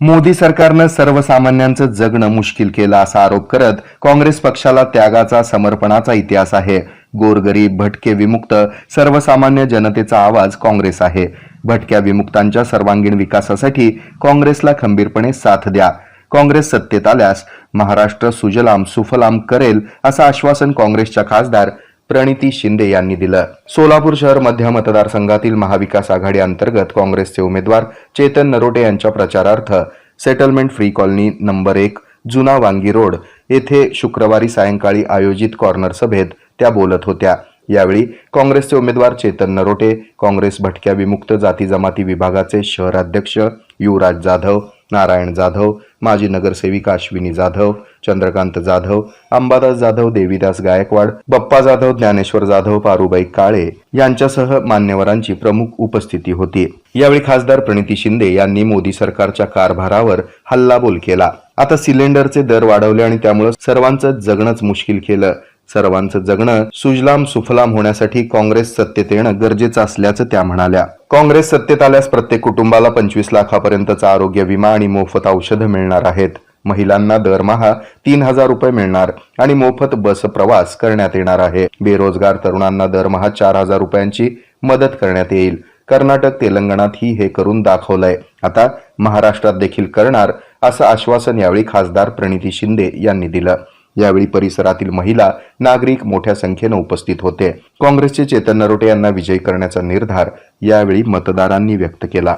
मोदी सरकारनं सर्वसामान्यांचं जगणं मुश्किल केलं असा आरोप करत काँग्रेस पक्षाला त्यागाचा समर्पणाचा इतिहास आहे. गोरगरीब भटके विमुक्त सर्वसामान्य जनतेचा आवाज काँग्रेस आहे. भटक्या विमुक्तांच्या सर्वांगीण विकासासाठी काँग्रेसला खंबीरपणे साथ द्या. काँग्रेस सत्तेत आल्यास महाराष्ट्र सुजलाम सुफलाम करेल असं आश्वासन काँग्रेसच्या खासदार प्रणिती शिंदे यांनी दिलं. सोलापूर शहर मध्य मतदारसंघातील महाविकास आघाडी अंतर्गत काँग्रेसचे उमेदवार चेतन नरोटे यांच्या प्रचारार्थ सेटलमेंट फ्री कॉलनी नंबर एक जुना वांगी रोड येथे शुक्रवारी सायंकाळी आयोजित कॉर्नर सभेत त्या बोलत होत्या. यावेळी काँग्रेसचे उमेदवार चेतन नरोटे काँग्रेस भटक्या विमुक्त जाती जमाती विभागाचे शहराध्यक्ष युवराज जाधव नारायण जाधव माजी नगरसेविका अश्विनी जाधव चंद्रकांत जाधव अंबादास जाधव देवीदास गायकवाड बप्पा जाधव ज्ञानेश्वर जाधव पारुबाई काळे यांच्यासह मान्यवरांची प्रमुख उपस्थिती होती. यावेळी खासदार प्रणिती शिंदे यांनी मोदी सरकारच्या कारभारावर हल्लाबोल केला. आता सिलेंडरचे दर वाढवले आणि त्यामुळे सर्वांचं जगणंच मुश्किल केलं. सर्वांचं जगणं सुजलाम सुफलाम होण्यासाठी काँग्रेस सत्तेत येणं गरजेचं असल्याचं त्या म्हणाल्या. काँग्रेस सत्तेत आल्यास प्रत्येक कुटुंबाला पंचवीस लाखापर्यंतचा आरोग्य विमा आणि मोफत औषधं मिळणार आहेत. महिलांना दरमहा तीन हजार रुपये मिळणार आणि मोफत बस प्रवास करण्यात येणार आहे. बेरोजगार तरुणांना दरमहा चार हजार रुपयांची मदत करण्यात येईल. कर्नाटक तेलंगणातही हे करून दाखवलंय. आता महाराष्ट्रात देखील करणार असं आश्वासन यावेळी खासदार प्रणिती शिंदे यांनी दिलं. यावेळी परिसरातील महिला नागरिक मोठ्या संख्येनं उपस्थित होते. काँग्रेसचे चेतन नरोटे यांना विजयी करण्याचा निर्धार यावेळी मतदारांनी व्यक्त केला.